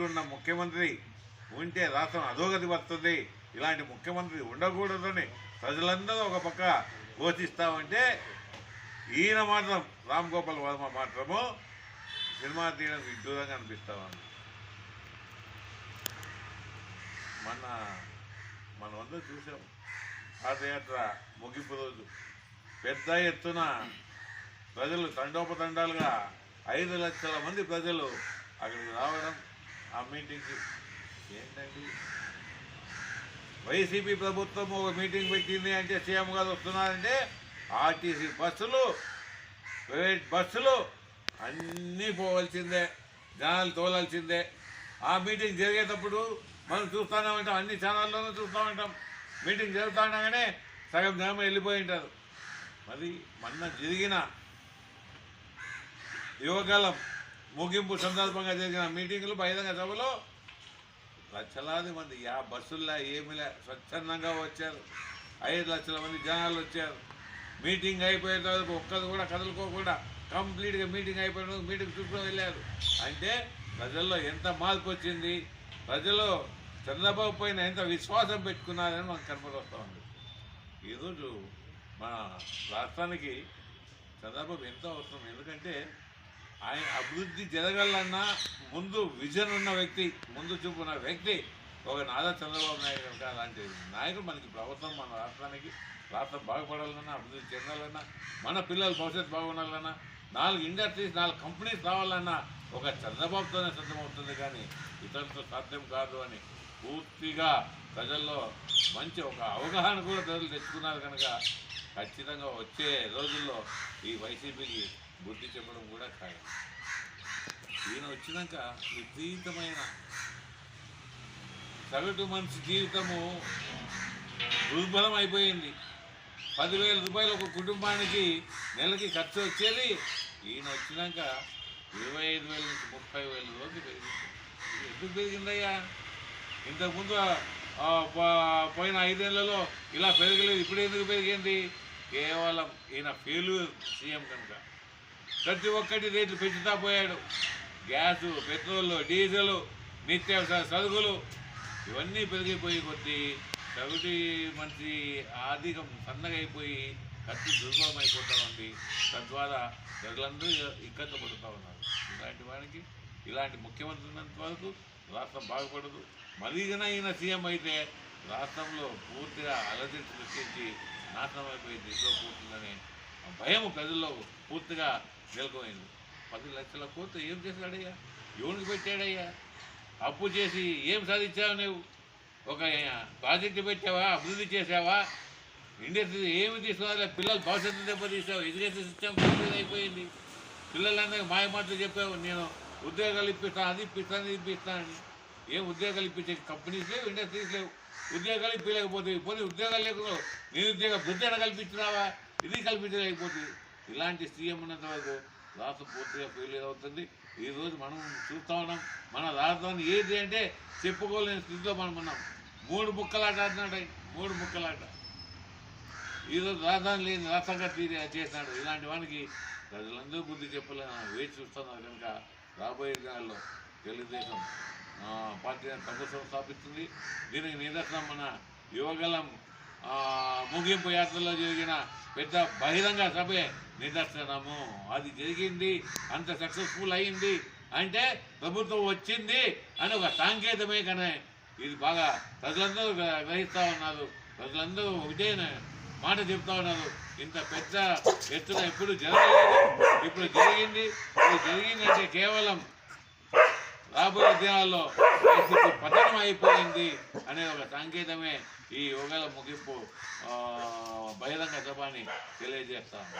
ఇప్పుడున్న ముఖ్యమంత్రి ఉంటే రాష్ట్రం అధోగతి వస్తుంది ఇలాంటి ముఖ్యమంత్రి ఉండకూడదని ప్రజలందరూ ఒక పక్క ఘోషిస్తామంటే ఈయన మాత్రం రామ్ గోపాల్ వర్మ మాత్రము సినిమా తీయడం విడ్డూరంగా అనిపిస్తామని ఉంది. మన మనమందరూ చూసాం. పాదయాత్ర ముగింపు రోజు. పెద్ద ఎత్తున ప్రజలు తండోపతండాలుగా ఐదు లక్షల మంది ప్రజలు అక్కడికి రావడం ఆ మీటింగ్కి ఏంటండి? వైసీపీ ప్రభుత్వం ఒక మీటింగ్ పెట్టింది అంటే సీఎం గారు వస్తున్నారంటే ఆర్టీసీ బస్సులు ప్రైవేట్ బస్సులు అన్నీ పోవాల్సిందే జనాలు తోలాల్సిందే. ఆ మీటింగ్ జరిగేటప్పుడు మనం చూస్తూనే ఉంటాం అన్ని ఛానల్లోనూ చూస్తూ ఉంటాం. మీటింగ్ జరుగుతూ ఉండగానే సగం జనం వెళ్ళిపోయి ఉంటారు. మరి మొన్న జరిగిన యువకాలం ముగింపు సందర్భంగా జరిగిన మీటింగులు బహిరంగ సభలో లక్షలాది మంది యా బస్సుల్లో ఏమిలే స్వచ్ఛందంగా వచ్చారు. ఐదు లక్షల మంది జనాలు వచ్చారు. మీటింగ్ అయిపోయిన తర్వాత ఒక్కరు కూడా కదులుకోకుండా కంప్లీట్గా మీటింగ్ అయిపోయిన మీటింగ్ చుట్టూ వెళ్ళారు. అంటే ప్రజల్లో ఎంత మార్పు వచ్చింది? ప్రజలు చంద్రబాబు పైన ఎంత విశ్వాసం పెట్టుకున్నారని మనకు కనపడొస్తూ ఉంది. ఈరోజు మన రాష్ట్రానికి చంద్రబాబు ఎంతో అవసరం. ఎందుకంటే ఆయన అభివృద్ధి జరగాలన్నా ముందు విజన్ ఉన్న వ్యక్తి ముందు చూపు ఉన్న వ్యక్తి ఒక నాదా చంద్రబాబు నాయుడు కనుక అలాంటి నాయకుడు మనకి ప్రభుత్వం మన రాష్ట్రానికి రాష్ట్రం బాగుపడాలన్నా అభివృద్ధి చెందాలన్నా మన పిల్లల భవిష్యత్తు బాగుండాలన్నా నాలుగు ఇండస్ట్రీస్ నాలుగు కంపెనీస్ రావాలన్నా ఒక చంద్రబాబుతోనే సిద్ధమవుతుంది కానీ ఇతరులతో సాధ్యం కాదు అని పూర్తిగా ప్రజల్లో మంచి ఒక అవగాహన కూడా ప్రజలు తెచ్చుకున్నారు కనుక ఖచ్చితంగా వచ్చే రోజుల్లో ఈ వైసీపీకి బుద్ధి చెప్పడం కూడా ఖాయం. ఈయన వచ్చినాక విపరీతమైన సగటు మనిషి జీవితము దుర్బలం అయిపోయింది పదివేల రూపాయలు ఒక కుటుంబానికి నెలకి ఖర్చు వచ్చేది. ఈయన వచ్చినాక ఇరవై ఐదు వేల నుంచి ముప్పై వేల రోజు పెరిగింది. ఎందుకు పెరిగిందయ్యా? ఇంతకుముందు పోయిన ఐదేళ్ళలో ఇలా పెరగలేదు. ఇప్పుడు ఎందుకు పెరిగింది? కేవలం ఈయన ఫెయిల్యూర్ సీఎం కనుక. ప్రతి ఒక్కటి రేట్లు పెంచుతా పోయాడు. గ్యాసు పెట్రోల్ డీజిల్ నిత్యావసర సరుకులు ఇవన్నీ పెరిగిపోయి కొద్దీ సగటి మంచి ఆర్థికం సన్నగైపోయి ఖర్చు దుర్బలం ఉంది తద్వారా ప్రజలందరూ ఇక్కట్లు పడుతూ ఉన్నారు. ఇలాంటి వానికి ఇలాంటి ముఖ్యమంత్రి ఉన్నంత వరకు రాష్ట్రం బాగుపడదు. మరీగన ఈయన సీఎం అయితే రాష్ట్రంలో పూర్తిగా అలజడి సృష్టించి నాశనం అయిపోయి దిశలో పూర్తుందనే భయం ప్రజల్లో పూర్తిగా నెలకొయింది పది లక్షల కోత ఏం చేశాడయ్యా? ఎవరికి పెట్టాడయ్యా? అప్పు చేసి ఏం సాధించావు నువ్వు ఒక ప్రాజెక్టు పెట్టావా? అభివృద్ధి చేసావా ఇండస్ట్రీ ఏమి తీసుకోవాలి పిల్లల భవిష్యత్తు దెబ్బతీసావు ఎడ్యుకేషన్ సిస్టమ్ కంప్లీట్ అయిపోయింది. పిల్లలందరికీ మాయ మాటలు చెప్పావు. నేను ఉద్యోగాలు ఇప్పిస్తాను అది ఇప్పిస్తాను ఇది ఇప్పిస్తానని ఏం ఉద్యోగాలు ఇప్పించే కంపెనీస్ లేవు ఇండస్ట్రీస్ లేవు. ఉద్యోగాలు ఇప్పలేకపోతే పోనీ ఉద్యోగాలు లేకుండా నిరుద్యోగ వృద్ధి కల్పించినావా ఇది కల్పించలేకపోతుంది ఇలాంటి సీఎం ఉన్నంత వరకు రాష్ట్రం పూర్తిగా ఫెయిల్ అవుతుంది ఈరోజు మనం చూస్తా ఉన్నాం. మన రాష్ట్రాన్ని ఏది అంటే చెప్పుకోలేని స్థితిలో మనం ఉన్నాం. మూడు ముక్కలాట ఆడినాడు మూడు ముక్కలాట. ఈరోజు రాజధాని లేని రాష్ట్రంగా తీరి చేసినాడు. ఇలాంటి వానికి ప్రజలందరూ బుద్ధి చెప్పలేని వేచి చూస్తున్నారు కనుక రాబోయే దినాల్లో తెలుగుదేశం పార్టీ ప్రభుత్వం స్థాపిస్తుంది. దీనికి నిదర్శనం మన యువగలం ముగింపు యాత్రలో జరిగిన పెద్ద బహిరంగ సభే నిదర్శనము. అది జరిగింది అంత సక్సెస్ఫుల్ అయింది అంటే ప్రభుత్వం వచ్చింది అని ఒక సాంకేతమే కానీ. ఇది బాగా ప్రజలందరూ గ్రహిస్తూ ఉన్నారు. ప్రజలందరూ ఒకటే మాట చెప్తా ఉన్నారు. ఇంత పెద్ద ఎత్తున ఎప్పుడు జరగలేదు. ఇప్పుడు జరిగింది. ఇది జరిగిందంటే కేవలం రాబోయే దినాల్లో వైసీపీ పతనం అయిపోయింది అనే ఒక సంకేతమే ఈ యుగల ముగింపు బహిరంగ సభని తెలియజేస్తాను